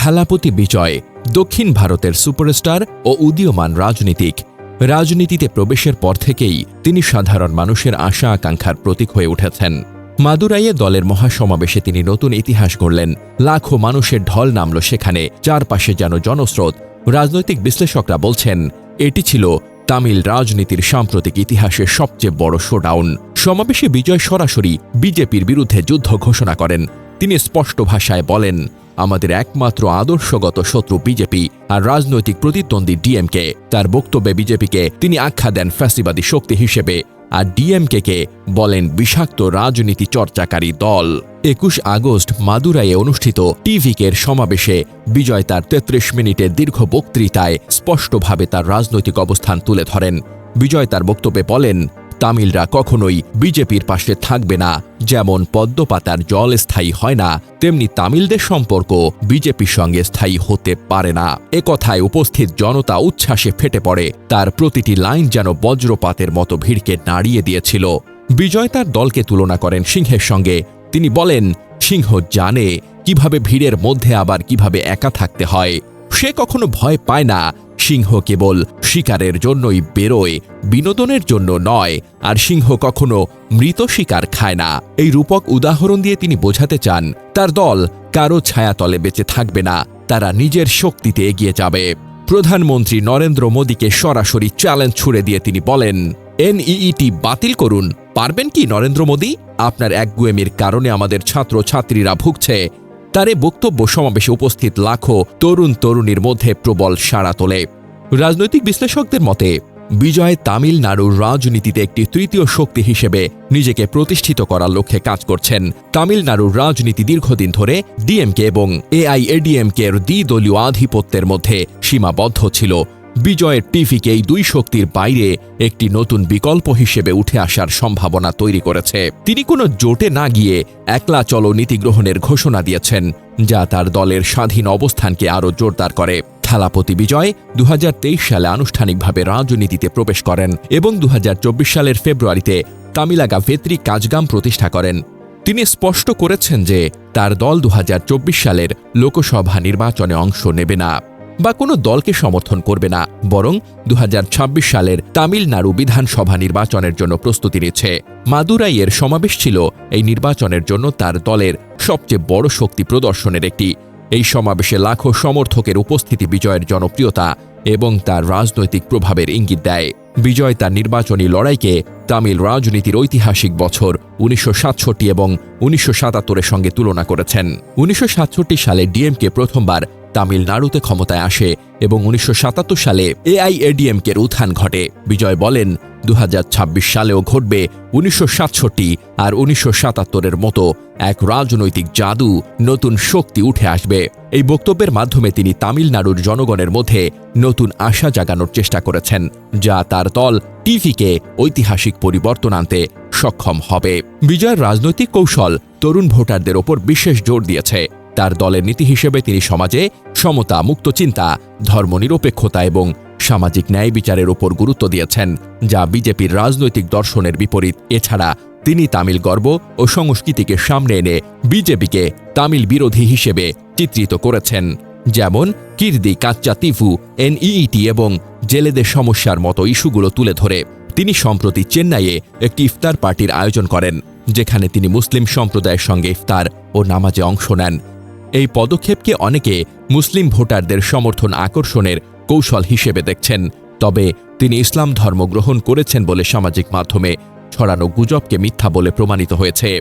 থালাপতি বিজয়, দক্ষিণ ভারতের সুপারস্টার ও উদীয়মান রাজনীতিক। রাজনীতিতে প্রবেশের পর থেকেই তিনি সাধারণ মানুষের আশা আকাঙ্ক্ষার প্রতীক হয়ে উঠেছেন। মাদুরাইয়ে দলের মহাসমাবেশে তিনি নতুন ইতিহাস গড়লেন। লাখো মানুষের ঢল নামল সেখানে, চারপাশে যেন জনস্রোত। রাজনৈতিক বিশ্লেষকরা বলছেন, এটি ছিল তামিল রাজনীতির সাম্প্রতিক ইতিহাসের সবচেয়ে বড় শোডাউন। সমাবেশে বিজয় সরাসরি বিজেপির বিরুদ্ধে যুদ্ধ ঘোষণা করেন। তিনি স্পষ্ট ভাষায় বলেন আমাদের একমাত্র আদর্শগত শত্রু বিজেপি আর রাজনৈতিক প্রতিদ্বন্দ্বী ডিএমকে। তার বক্তব্যে বিজেপিকে তিনি আখ্যা দেন ফ্যাসিবাদী শক্তি হিসেবে আর ডিএমকে কে বলেন বিষাক্ত রাজনীতি চর্চাকারী দল। একুশ আগস্ট মাদুরাইয়ে অনুষ্ঠিত টিভিকের সমাবেশে বিজয় তার তেত্রিশ মিনিটের দীর্ঘ বক্তৃতায় স্পষ্টভাবে তার রাজনৈতিক অবস্থান তুলে ধরেন। বিজয় তার বক্তব্যে বলেন তামিলরা কখনোই বিজেপির পাশে থাকবে না। যেমন পদ্মপাতার জল স্থায়ী হয় না, তেমনি তামিলদের সম্পর্ক বিজেপির সঙ্গে স্থায়ী হতে পারে না। একথায় উপস্থিত জনতা উচ্ছ্বাসে ফেটে পড়ে। তার প্রতিটি লাইন যেন বজ্রপাতের মতো ভিড়কে নাড়িয়ে দিয়েছিল। বিজয় তার দলকে তুলনা করেন সিংহের সঙ্গে। তিনি বলেন, সিংহ জানে কীভাবে ভিড়ের মধ্যে আবার কীভাবে একা থাকতে হয়। সে কখনো ভয় পায় না। সিংহ কেবল শিকারের জন্যই বেরোয়, বিনোদনের জন্য নয়, আর সিংহ কখনো মৃত শিকার খায় না। এই রূপক উদাহরণ দিয়ে তিনি বোঝাতে চান, তার দল কারও ছায়াতলে বেঁচে থাকবে না, তারা নিজের শক্তিতে এগিয়ে যাবে। প্রধানমন্ত্রী নরেন্দ্র মোদীকে সরাসরি চ্যালেঞ্জ ছুড়ে দিয়ে তিনি বলেন, এনইইটি বাতিল করুন, পারবেন কি নরেন্দ্র মোদী? আপনার একগুয়েমির কারণে আমাদের ছাত্র ছাত্রীরা ভুগছে তার এ বক্তব্য সমাবেশে উপস্থিত লাখো তরুণ তরুণীর মধ্যে প্রবল সাড়া তোলে। রাজনৈতিক বিশ্লেষকদের মতে, বিজয় তামিলনাড়ুর রাজনীতিতে একটি তৃতীয় শক্তি হিসেবে নিজেকে প্রতিষ্ঠিত করার লক্ষ্যে কাজ করছেন তামিলনাড়ুর রাজনীতি দীর্ঘদিন ধরে ডিএমকে এবং এআইএডিএমকে এর দ্বিদলীয় আধিপত্যের মধ্যে সীমাবদ্ধ ছিল। বিজয়ের টিভিকে এই দুই শক্তির বাইরে একটি নতুন বিকল্প হিসেবে উঠে আসার সম্ভাবনা তৈরি করেছে। তিনি কোনো জোটে না গিয়ে একলা চলো নীতি গ্রহণের ঘোষণা দিয়েছেন, যা তার দলের স্বাধীন অবস্থানকে আরও জোরদার করে। থালাপতি বিজয় দুহাজার তেইশ সালে আনুষ্ঠানিকভাবে রাজনীতিতে প্রবেশ করেন এবং দুহাজার চব্বিশ সালের ফেব্রুয়ারিতে তামিলাগা ভেত্রি কাজগাম প্রতিষ্ঠা করেন। তিনি স্পষ্ট করেছেন যে তার দল দুহাজার চব্বিশ সালের লোকসভা নির্বাচনে অংশ নেবে না। বা কোনো দলকে সমর্থন করবে না, বরং দু হাজার ছাব্বিশ সালের তামিলনাড়ু বিধানসভা নির্বাচনের জন্য প্রস্তুতি নিচ্ছে। মাদুরাইয়ের সমাবেশ ছিল এই নির্বাচনের জন্য তার দলের সবচেয়ে বড় শক্তি প্রদর্শনের একটি। এই সমাবেশে লাখো সমর্থকের উপস্থিতি বিজয়ের জনপ্রিয়তা এবং তার রাজনৈতিক প্রভাবের ইঙ্গিত দেয়। বিজয় তার নির্বাচনী লড়াইকে তামিল রাজনীতির ঐতিহাসিক বছর উনিশশো সাতষট্টি এবং উনিশশো সঙ্গে তুলনা করেছেন। উনিশশো সাতষট্টি সালে ডিএমকে প্রথমবার তামিলনাড়ুতে ক্ষমতায় আসে এবং উনিশশো সাতাত্তর সালে এআইএডিএমকের উত্থান ঘটে। বিজয় বলেন দু হাজার ছাব্বিশ সালেও ঘটবে উনিশশো সাতষট্টি আর উনিশশো সাতাত্তরের মতো এক রাজনৈতিক জাদু নতুন শক্তি উঠে আসবে। এই বক্তব্যের মাধ্যমে তিনি তামিলনাড়ুর জনগণের মধ্যে নতুন আশা জাগানোর চেষ্টা করেছেন, যা তার দল টিভিকে ঐতিহাসিক পরিবর্তন আনতে সক্ষম হবে। বিজয়ের রাজনৈতিক কৌশল তরুণ ভোটারদের ওপর বিশেষ জোর দিয়েছে। তার দলের নীতি হিসেবে তিনি সমাজে সমতা মুক্ত চিন্তা, ধর্মনিরপেক্ষতা এবং সামাজিক ন্যায় বিচারের ওপর গুরুত্ব দিয়েছেন, যা বিজেপির রাজনৈতিক দর্শনের বিপরীত। এছাড়া তিনি তামিল গর্ব ও সংস্কৃতিকে সামনে এনে বিজেপিকে তামিল বিরোধী হিসেবে চিত্রিত করেছেন, যেমন কির্দি কাচ্চা তিফু, এনইইটি এবং জেলেদের সমস্যার মতো ইস্যুগুলো তুলে ধরে। তিনি সম্প্রতি চেন্নাইয়ে একটি ইফতার পার্টির আয়োজন করেন, যেখানে তিনি মুসলিম সম্প্রদায়ের সঙ্গে ইফতার ও নামাজে অংশ নেন। এই পদক্ষেপকে অনেকে মুসলিম ভোটারদের সমর্থন আকর্ষণের কৌশল হিসেবে দেখছেন। তবে তিনি ইসলাম ধর্ম গ্রহণ করেছেন বলে সামাজিক মাধ্যমে ছড়ানো গুজবকে মিথ্যা বলে প্রমাণিত হয়েছে।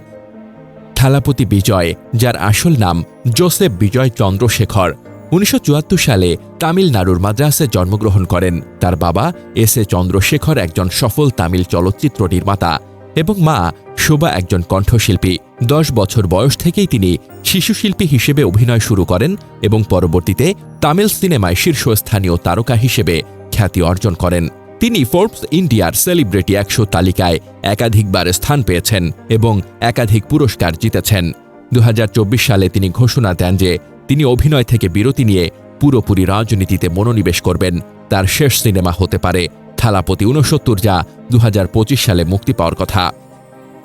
থালাপতি বিজয়, যার আসল নাম জোসেফ বিজয় চন্দ্রশেখর, উনিশশো চুয়াত্তর সালে তামিলনাড়ুর মাদ্রাসে জন্মগ্রহণ করেন। তার বাবা এস এ চন্দ্রশেখর একজন সফল তামিল চলচ্চিত্র নির্মাতা। এবং মা শোভা একজন কণ্ঠশিল্পী। দশ বছর বয়স থেকেই তিনি শিশুশিল্পী হিসেবে অভিনয় শুরু করেন এবং পরবর্তীতে তামিল সিনেমায় শীর্ষস্থানীয় তারকা হিসেবে খ্যাতি অর্জন করেন। তিনি ফোর্বস ইন্ডিয়ার সেলিব্রিটি একশো তালিকায় একাধিকবার স্থান পেয়েছেন এবং একাধিক পুরস্কার জিতেছেন। দু হাজার চব্বিশ সালে তিনি ঘোষণা দেন যে তিনি অভিনয় থেকে বিরতি নিয়ে পুরোপুরি রাজনীতিতে মনোনিবেশ করবেন। তার শেষ সিনেমা হতে পারে। থালাপতি ঊনসত্তর যা দু হাজার পঁচিশ সালে মুক্তি পাওয়ার কথা।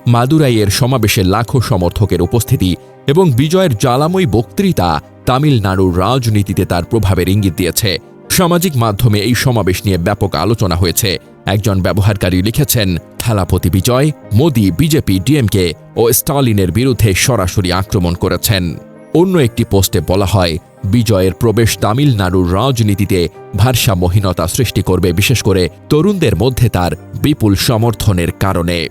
মাদুরাইয়ের সমাবেশে লাখো সমর্থকের উপস্থিতি এবং বিজয়ের জ্বালাময়ী বক্তৃতা তামিলনাড়ুর রাজনীতিতে তার প্রভাবের ইঙ্গিত দিয়েছে। সামাজিক মাধ্যমে এই সমাবেশ নিয়ে ব্যাপক আলোচনা হয়েছে। একজন ব্যবহারকারী লিখেছেন থালাপতি বিজয়, মোদি, বিজেপি, ডিএমকে ও স্টালিনের বিরুদ্ধে সরাসরি আক্রমণ করেছেন। অন্য একটি পোস্টে বলা হয় বিজয়ের প্রবেশ তামিলনাড়ুর রাজনীতিতে ভারসাম্যহীনতা সৃষ্টি করবে, বিশেষ করে তরুণদের মধ্যে তার বিপুল সমর্থনের কারণে।